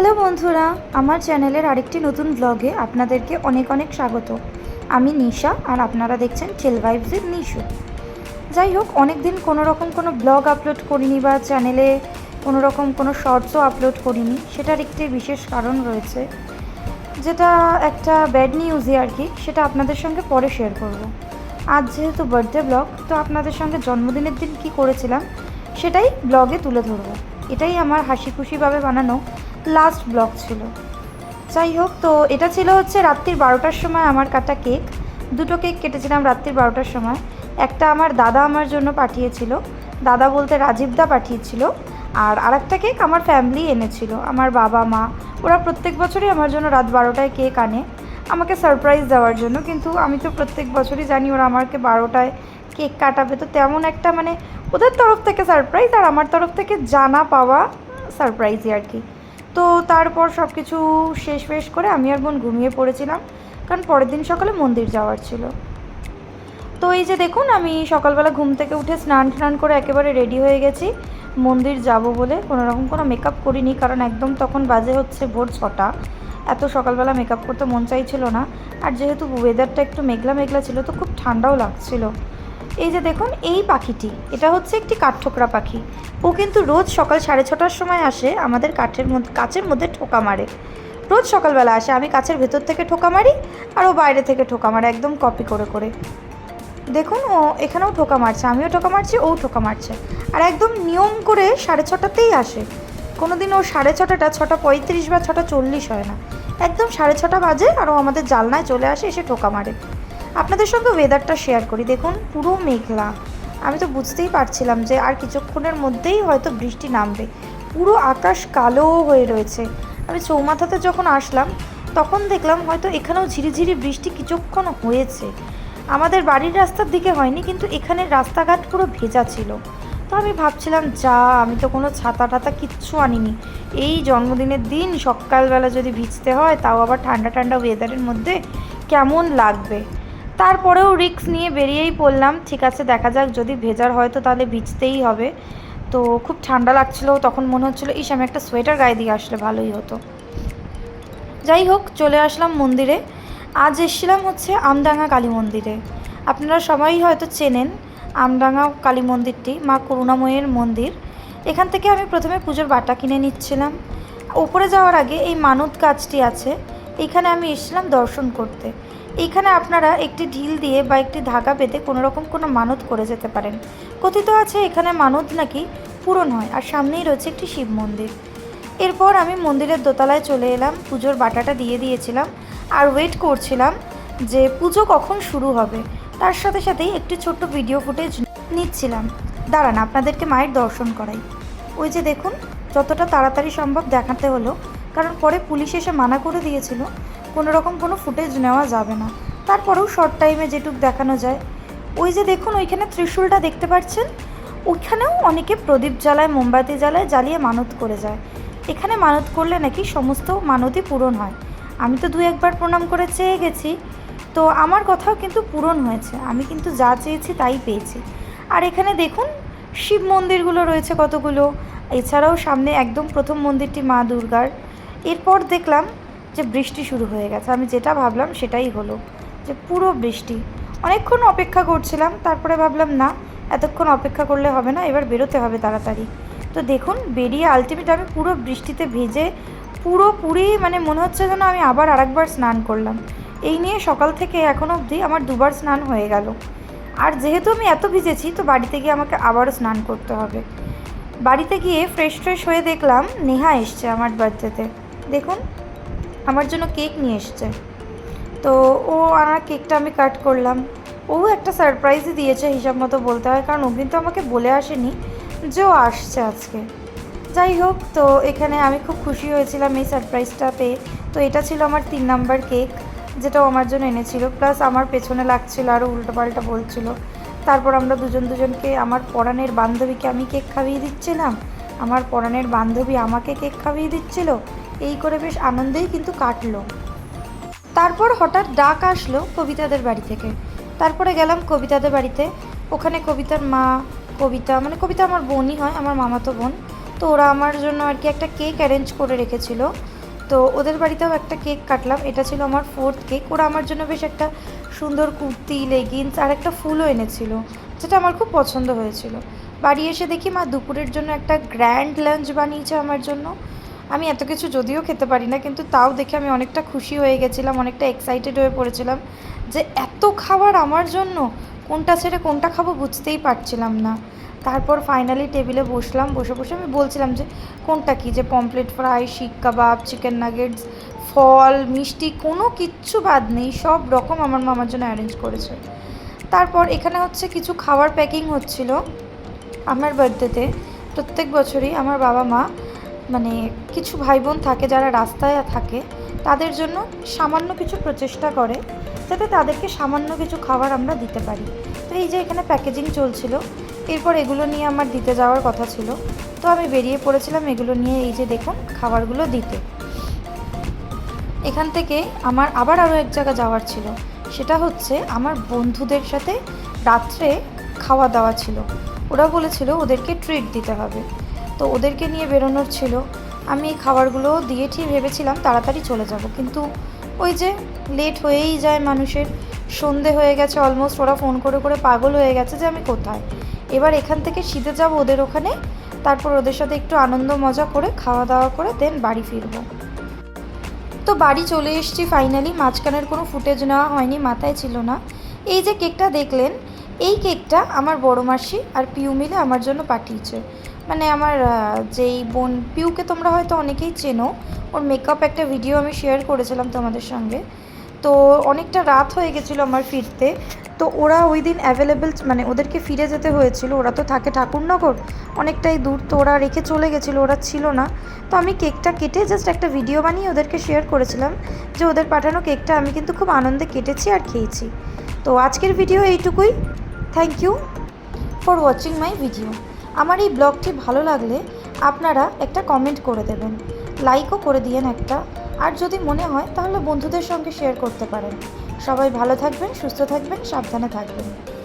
Hello বন্ধুরা, আমার চ্যানেলের আরেকটি নতুন ব্লগে আপনাদেরকে অনেক অনেক স্বাগত। আমি নিশা আর আপনারা দেখছেন টেল ভাইবসের নিশু। যাই হোক অনেক দিন কোনো রকম কোনো ব্লগ আপলোড করিনি বা চ্যানেলে কোনো রকম কোনো শর্টসও আপলোড করিনি, সেটার একটি বিশেষ কারণ রয়েছে, যেটা একটা ব্যাড নিউজই আর কি, সেটা আপনাদের সঙ্গে পরে শেয়ার করব। আজ যেহেতু বার্থডে ব্লগ তো আপনাদের সঙ্গে জন্মদিনের দিন কি করেছিলাম, সেটাই ব্লগে তুলে ধরবো। এটাই আমার হাসি খুশিভাবে বানানো লাস্ট ব্লগ ছিল। যাই হোক তো এটা ছিল হচ্ছে রাত্রির বারোটার সময় আমার কাটা কেক। দুটো কেক কেটেছিলাম রাত্রির বারোটার সময়। একটা আমার দাদা আমার জন্য পাঠিয়েছিল। দাদা বলতে রাজীবদা পাঠিয়েছিল। আর আরেকটা কেক আমার ফ্যামিলি এনেছিল। আমার বাবা, মা, ওরা প্রত্যেক বছরই আমার জন্য রাত বারোটায় কেক আনে। আমাকে সারপ্রাইজ দেওয়ার জন্য। কিন্তু আমি তো প্রত্যেক বছরই জানি ওরা আমাকে বারোটায় কেক কাটাবে। তো তেমন একটা মানে ওদের তরফ থেকে সারপ্রাইজ আর আমার তরফ থেকে জানা পাওয়া সারপ্রাইজই আর কি। তো তারপর সব কিছু শেষ ফেষ করে আমি আর বোন ঘুমিয়ে পড়েছিলাম, কারণ পরের দিন সকালে মন্দির যাওয়ার ছিল। তো এই যে দেখুন, আমি সকালবেলা ঘুম থেকে উঠে স্নান টান করে একেবারে রেডি হয়ে গেছি। মন্দির যাব বলে কোনো রকম কোনো মেকআপ করিনি, কারণ একদম তখন বাজে হচ্ছে ভোর ছটা। এত সকালবেলা মেকআপ করতে মন চাইছিল না। আর যেহেতু ওয়েদারটা একটু মেঘলা মেঘলা ছিল, তো খুব ঠান্ডাও লাগছিল। এই যে দেখুন, এই পাখিটি, এটা হচ্ছে একটি কাঠঠোকরা পাখি। ও কিন্তু রোজ সকাল সাড়ে ছটার সময় আসে আমাদের কাঠের মধ্যে, কাচের মধ্যে ঠোকা মারে। রোজ সকালবেলা আসে, আমি কাছের ভেতর থেকে ঠোকা মারি আর ও বাইরে থেকে ঠোকা মারে, একদম কপি করে করে। দেখুন, ও এখানেও ঠোকা মারছে, আমিও ঠোকা মারছি, ও ঠোকা মারছে। আর একদম নিয়ম করে সাড়ে ছটাতেই আসে। কোনো দিন ও সাড়ে ছটাটা, ছটা পঁয়ত্রিশ বা ছটা চল্লিশ হয় না। একদম সাড়ে ছটা বাজে আর ও আমাদের জালনায় চলে আসে, এসে ঠোকা মারে। আপনাদের সঙ্গে ওয়েদারটা শেয়ার করি। দেখুন, পুরো মেঘলা। আমি তো বুঝতেই পারছিলাম যে আর কিছুক্ষণের মধ্যেই হয়তো বৃষ্টি নামবে। পুরো আকাশ কালো হয়ে রয়েছে। আমি চৌমাথাতে যখন আসলাম, তখন দেখলাম হয়তো এখানেও ঝিরিঝিরি বৃষ্টি কিছুক্ষণ হয়েছে। আমাদের বাড়ির রাস্তার দিকে হয়নি, কিন্তু এখানের রাস্তাঘাট পুরো ভেজা ছিল। তো আমি ভাবছিলাম, যা, আমি তো কোনো ছাতা টাতা কিচ্ছু আনিনি। এই জন্মদিনের দিন সকালবেলা যদি ভিজতে হয়, তাও আবার ঠান্ডা ঠান্ডা ওয়েদারের মধ্যে কেমন লাগবে? তারপরেও রিক্স নিয়ে বেরিয়েই পড়লাম। ঠিক আছে, দেখা যাক, যদি ভেজার হয় তো তাহলে ভিজতেই হবে। তো খুব ঠান্ডা লাগছিল, তখন মনে হচ্ছিল, ইস, আমি একটা সোয়েটার গায়ে দিয়ে আসলে ভালোই হতো। যাই হোক, চলে আসলাম মন্দিরে। আজ এসেছিলাম হচ্ছে আমডাঙ্গা কালী মন্দিরে। আপনারা সবাই হয়তো চেনেন আমডাঙ্গা কালী মন্দিরটি, মা করুণাময়ের মন্দির। এখান থেকে আমি প্রথমে পুজোর বাটা কিনে নিচ্ছিলাম। ওপরে যাওয়ার আগে এই মানত গাছটি আছে। এইখানে আমি এসেছিলাম দর্শন করতে। এইখানে আপনারা একটি ঢিল দিয়ে বা একটি ধাগা বেঁধে কোনো রকম কোনো মানত করে যেতে পারেন। কথিত আছে এখানে মানত নাকি পূরণ হয়, আর সামনেই রয়েছে একটি শিব মন্দির। এরপর আমি মন্দিরের দোতলায় চলে এলাম, পুজোর বাটাটা দিয়ে দিয়েছিলাম, আর ওয়েট করছিলাম যে পুজো কখন শুরু হবে। তার সাথে সাথেই একটি ছোট্ট ভিডিও ফুটেজ নিচ্ছিলাম। দাঁড়ান, আপনাদেরকে মায়ের দর্শন করাই। ওই যে দেখুন, যতটা তাড়াতাড়ি সম্ভব দেখাতে হলো। কারণ পরে পুলিশ এসে মানা করে দিয়েছিল কোনো রকম কোনো ফুটেজ নেওয়া যাবে না। তারপরেও শর্ট টাইমে যেটুক দেখানো যায়, ওই যে দেখুন ওইখানে ত্রিশূলটা দেখতে পাচ্ছেন? ওইখানেও অনেকে প্রদীপ জ্বালায়, মোমবাতি জ্বালায়, জ্বালিয়ে মানত করে যায়। এখানে মানত করলে নাকি সমস্ত মানতই পূরণ হয়। আমি তো দু একবার প্রণাম করে চেয়ে গেছি, তো আমার কথাও কিন্তু পূরণ হয়েছে। আমি কিন্তু যা চেয়েছি তাই পেয়েছি। আর এখানে দেখুন, শিব মন্দিরগুলো রয়েছে কতগুলো। এছাড়াও সামনে একদম প্রথম মন্দিরটি মা দুর্গার। এরপর দেখলাম যে বৃষ্টি শুরু হয়ে গেছে। আমি যেটা ভাবলাম সেটাই হলো যে পুরো বৃষ্টি। অনেকক্ষণ অপেক্ষা করছিলাম, তারপরে ভাবলাম, না, এতক্ষণ অপেক্ষা করলে হবে না, এবার বেরোতে হবে তাড়াতাড়ি। তো দেখুন, বেরিয়ে আলটিমেট আমি পুরো বৃষ্টিতে ভিজে পুরোপুরি মানে মনে হচ্ছে যেন আমি আবার আরেকবার স্নান করলাম। এই নিয়ে সকাল থেকে এখন অবধি আমার দুবার স্নান হয়ে গেল। আর যেহেতু আমি এত ভিজেছি, তো বাড়িতে গিয়ে আমাকে আবারও স্নান করতে হবে। বাড়িতে গিয়ে ফ্রেশ ফ্রেশ হয়ে দেখলাম, নেহা এসছে আমার বার্থডেতে। দেখুন, আমার জন্য কেক নিয়ে এসছে। তো ও আনার কেকটা আমি কাট করলাম। ও একটা সারপ্রাইজই দিয়েছে হিসাব মতো বলতে হয়, কারণ ও কিন্তু আমাকে বলে আসেনি যে ও আসছে আজকে। যাই হোক, তো এখানে আমি খুব খুশি হয়েছিলাম এই সারপ্রাইজটা পেয়ে। তো এটা ছিল আমার তিন নাম্বার কেক, যেটা আমার জন্য এনেছিল। প্লাস আমার পেছনে লাগছিল আরও উল্টোপাল্টা বলছিল। তারপর আমরা দুজন দুজনকে, আমার পরাণের বান্ধবীকে আমি কেক খাইয়ে দিচ্ছিলাম। আমার পরাণের বান্ধবী আমাকে কেক খাইয়ে দিচ্ছিল। এই করে বেশ আনন্দেই কিন্তু কাটলো। তারপর হঠাৎ ডাক আসলো কবিতাদের বাড়ি থেকে। তারপরে গেলাম কবিতাদের বাড়িতে। ওখানে কবিতার মা, কবিতা মানে কবিতা আমার বোনই হয়, আমার মামাতো বোন। তো ওরা আমার জন্য আর কি একটা কেক অ্যারেঞ্জ করে রেখেছিল। তো ওদের বাড়িতেও একটা কেক কাটলাম। এটা ছিল আমার ফোর্থ কেক ওরা আমার জন্য বেশ একটা সুন্দর কুর্তি লেগিংস আর একটা ফুলও এনেছিল, যেটা আমার খুব পছন্দ হয়েছিল। বাড়ি এসে দেখি মা দুপুরের জন্য একটা গ্র্যান্ড লাঞ্চ বানিয়েছে আমার জন্য। আমি এত কিছু যদিও খেতে পারি না, কিন্তু তাও দেখে আমি অনেকটা খুশি হয়ে গেছিলাম, অনেকটা এক্সাইটেড হয়ে পড়েছিলাম যে এত খাবার আমার জন্য, কোনটা ছেড়ে কোনটা খাব বুঝতেই পারছিলাম না। তারপর ফাইনালি টেবিলে বসলাম, বসে বসে আমি বলছিলাম যে কোনটা কি? যে পমপ্লেট ফ্রাই শিক কাবাব চিকেন নাগেটস ফল, মিষ্টি, কোনো কিচ্ছু বাদ নেই, সব রকম আমার মা আমার জন্য অ্যারেঞ্জ করেছে। তারপর এখানে হচ্ছে কিছু খাবার প্যাকিং হচ্ছিল আমার বার্থডেতে প্রত্যেক বছরই আমার বাবা মা মানে কিছু ভাই বোন থাকে যারা রাস্তায় থাকে, তাদের জন্য সামান্য কিছু প্রচেষ্টা করে যাতে তাদেরকে সামান্য কিছু খাবার আমরা দিতে পারি। তো এই যে এখানে প্যাকেজিং চলছিল, এরপর এগুলো নিয়ে আমার দিতে যাওয়ার কথা ছিল। তো আমি বেরিয়ে পড়েছিলাম এগুলো নিয়ে এই যে দেখুন খাবারগুলো দিতে। এখান থেকে আমার আবার আরও এক জায়গা যাওয়ার ছিল, সেটা হচ্ছে আমার বন্ধুদের সাথে রাত্রে খাওয়া দাওয়া ছিল। ওরা বলেছিল ওদেরকে ট্রিট দিতে হবে। তো ওদেরকে নিয়ে বেরোনোর ছিল। আমি এই খাবারগুলো দিয়ে ঠিক ভেবেছিলাম তাড়াতাড়ি চলে যাব, কিন্তু ওই যে লেট হয়েই যায় মানুষের। সন্ধে হয়ে গেছে অলমোস্ট ওরা ফোন করে করে পাগল হয়ে গেছে যে আমি কোথায়। এবার এখান থেকে শীতে যাব ওদের ওখানে, তারপর ওদের সাথে একটু আনন্দ মজা করে খাওয়া দাওয়া করে দেন বাড়ি ফিরবো। তো বাড়ি চলে এসেছি ফাইনালি মাঝখানের কোনো ফুটেজ নেওয়া হয়নি, মাথায় ছিল না। এই যে কেকটা দেখলেন এই কেকটা আমার বড় মাসি আর পিউ মিলে আমার জন্য পাঠিয়েছে। মানে আমার যেই বোন, পিউকে তোমরা হয়তো অনেকেই চেনো, ওর মেকআপ একটা ভিডিও আমি শেয়ার করেছিলাম তোমাদের সঙ্গে। তো অনেকটা রাত হয়ে গেছিল আমার ফিরতে। তো ওরা ওই দিন অ্যাভেলেবেল মানে ওদেরকে ফিরে যেতে হয়েছিল। ওরা তো থাকে ঠাকুরনগর, অনেকটাই দূর। তো ওরা রেখে চলে গেছিল, ওরা ছিল না। তো আমি কেকটা কেটে জাস্ট একটা ভিডিও বানিয়ে ওদেরকে শেয়ার করেছিলাম যে ওদের পাঠানো কেকটা আমি কিন্তু খুব আনন্দে কেটেছি আর খেয়েছি। তো আজকের ভিডিও এইটুকুই। Thank you for watching my video আমার এই ব্লগটি ভালো লাগলে আপনারা একটা কমেন্ট করে দেবেন। লাইকও করে দিয়েন একটা। আর যদি মনে হয়, তাহলে বন্ধুদের সঙ্গে শেয়ার করতে পারেন। সবাই ভালো থাকবেন, সুস্থ থাকবেন, সাবধানে থাকবেন।